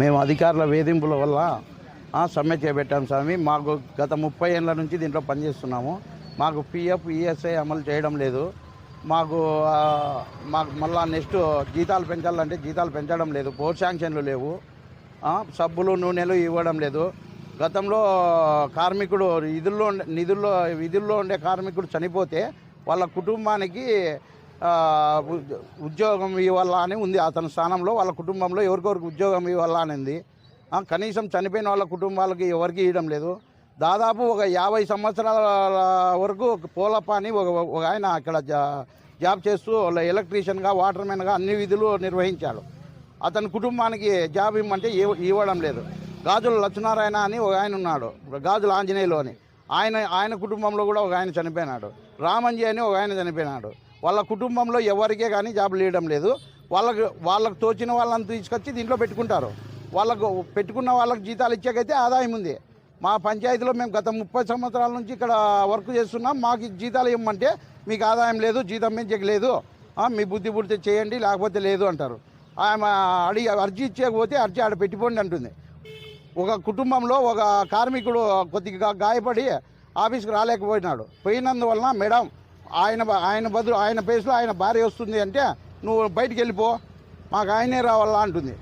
మేము అధికారుల వేధింపుల వల్ల సమ్మె చేపట్టాం స్వామి. మాకు గత ముప్పై ఏళ్ళ నుంచి దీంట్లో పనిచేస్తున్నాము. మాకు పిఎఫ్ ఈఎస్ఐ అమలు చేయడం లేదు. మాకు మాకు మళ్ళా నెక్స్ట్ జీతాలు పెంచాలంటే జీతాలు పెంచడం లేదు. పోర్ శాంక్షన్లు లేవు. సబ్బులు నూనెలు ఇవ్వడం లేదు. గతంలో కార్మికుడు విధుల్లో నిధుల్లో విధుల్లో ఉండే కార్మికుడు చనిపోతే వాళ్ళ కుటుంబానికి ఉద్యోగం ఇవ్వాలా అని ఉంది. అతని స్థానంలో వాళ్ళ కుటుంబంలో ఎవరికొరికి ఉద్యోగం ఇవ్వాలా అనింది. కనీసం చనిపోయిన వాళ్ళ కుటుంబాలకి ఎవరికి ఇవ్వడం లేదు. దాదాపు ఒక యాభై సంవత్సరాల వరకు ఒక పోలప్ప అని ఒక ఒక ఆయన అక్కడ జా- జాబ్ చేస్తూ వాళ్ళ ఎలక్ట్రీషియన్గా వాటర్మెన్గా అన్ని విధులు నిర్వహించాడు. అతని కుటుంబానికి జాబ్ ఇవ్వమంటే ఇవ్వడం లేదు. గాజుల లక్ష్మీనారాయణ అని ఒక ఆయన ఉన్నాడు. గాజుల ఆంజనేయులు అని. ఆయన ఆయన కుటుంబంలో కూడా ఒక ఆయన చనిపోయినాడు. రామంజీ అని ఒక ఆయన చనిపోయినాడు. వాళ్ళ కుటుంబంలో ఎవరికే కానీ జాబులు ఇవ్వడం లేదు. వాళ్ళకు వాళ్ళకు తోచిన వాళ్ళని తీసుకొచ్చి దీంట్లో పెట్టుకుంటారు. వాళ్ళకు పెట్టుకున్న వాళ్ళకు జీతాలు ఇచ్చాకైతే ఆదాయం ఉంది. మా పంచాయతీలో మేము గత ముప్పై సంవత్సరాల నుంచి ఇక్కడ వర్క్ చేస్తున్నాం. మాకు జీతాలు ఇవ్వమంటే మీకు ఆదాయం లేదు జీతం పెంచక లేదు. మీ బుద్ధి పుడితే చేయండి లేకపోతే లేదు అంటారు. ఆమె అడిగి అర్జీ ఇచ్చేకపోతే అర్జీ ఆడ పెట్టిపోండి అంటుంది. ఒక కుటుంబంలో ఒక కార్మికుడు కొద్దిగా గాయపడి ఆఫీస్కి రాలేకపోయినాడు. పోయినందువలన మేడం ఆయన ఆయన బదులు ఆయన ప్లేస్లో ఆయన భార్య వస్తుంది అంటే నువ్వు బయటికి వెళ్ళిపో మాకు ఆయనే రావాలా అంటుంది.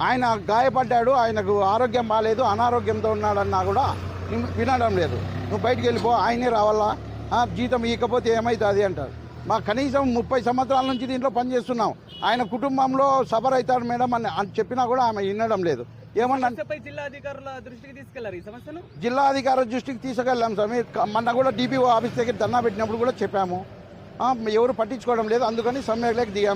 ఆయన గాయపడ్డాడు ఆయనకు ఆరోగ్యం బాగాలేదు అనారోగ్యంతో ఉన్నాడన్నా కూడా విన్- వినడం లేదు. నువ్వు బయటికి వెళ్ళిపో ఆయనే రావాలా? ఆ, జీతం ఇవ్వకపోతే ఏమవుతుంది అంటారు. మా కనీసం ముప్పై సంవత్సరాల నుంచి దీంట్లో పనిచేస్తున్నాం. ఆయన కుటుంబంలో సఫర్ అవుతాడు మేడం అని అని చెప్పినా కూడా ఆమె వినడం లేదు. ఏమన్నా జిల్లా అధికారుల దృష్టికి తీసుకెళ్ళారు ఈ సమస్యను? జిల్లా అధికార దృష్టికి తీసుకెళ్ళాం క- మొన్న కూడా డిపిఓ ఆఫీస్ దగ్గర ధర్నా పెట్టినప్పుడు కూడా చెప్పాము. ఎవరు పట్టించుకోవడం లేదు అందుకని సమ్మెలోకి దిగాం